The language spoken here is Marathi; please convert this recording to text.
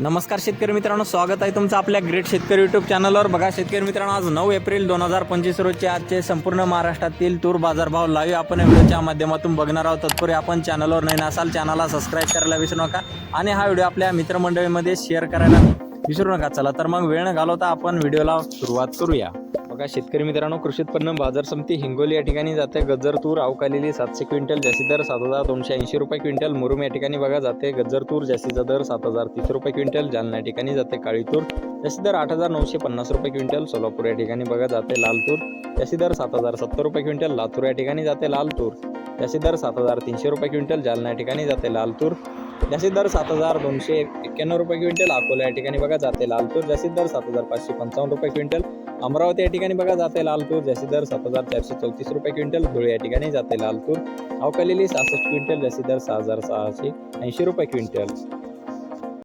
नमस्कार शेतकरी मित्रांनो स्वागत आहे तुमचं आपल्या ग्रेट शेतकरी युट्यूब चॅनलवर बघा शेतकरी मित्रांनो आज नऊ एप्रिल दोन हजार पंचवीस रोजचे आजचे संपूर्ण महाराष्ट्रातील तूर बाजारभाव लाईव्ह आपण व्हिडिओच्या माध्यमातून बघणार आहोत. तत्पूर्वी आपण चॅनलवर नवीन असाल चॅनलला सबस्क्राईब करायला विसरू नका आणि हा व्हिडिओ आपल्या मित्रमंडळीमध्ये शेअर करायला विसरू नका. चला तर मग वेळ न घालवता आपण व्हिडिओला सुरुवात करूया. बघा शेतकरी मित्रांनो कृषी उत्पन्न बाजार समिती हिंगोली या ठिकाणी जाते. गजर तूर अवकालेली सातशे क्विंटल जास्ती दर सात हजार दोनशे ऐंशी रुपये क्विंटल. मुरुम या ठिकाणी बघा जाते. गजर तूर जास्तीचा दर सात हजार तीस रुपये क्विंटल. जालना या ठिकाणी जाते काळी तूर जास्ती दर आठ हजार नऊशे पन्नास रुपये क्विंटल. सोलापूर या ठिकाणी बघा जाते लाल तूर जास्ती दर सात हजार सत्तर रुपये क्विंटल. लातूर या ठिकाणी जाते लाल तूर जास्ती दर सात हजार तीनशे रुपये क्विंटल. जालना या ठिकाणी जाते लाल तूर जास्तीत दर सात हजार दोनशे एक्क्याण्णव रुपये क्विंटल अकोला या ठिकाणी बघा जाते लालतूर जास्तीत दर सात हजार पाचशे पंचावन्न रुपये क्विंटल. अमरावती या ठिकाणी बघा जाते लालतूर जास्तीत दर सात हजार चारशे चौतीस रुपये क्विंटल. धुळे या ठिकाणी जाते लालतूर अवकालेली सहासष्ट क्विंटल जास्तीत दर सहा हजार सहाशे ऐंशी रुपये क्विंटल.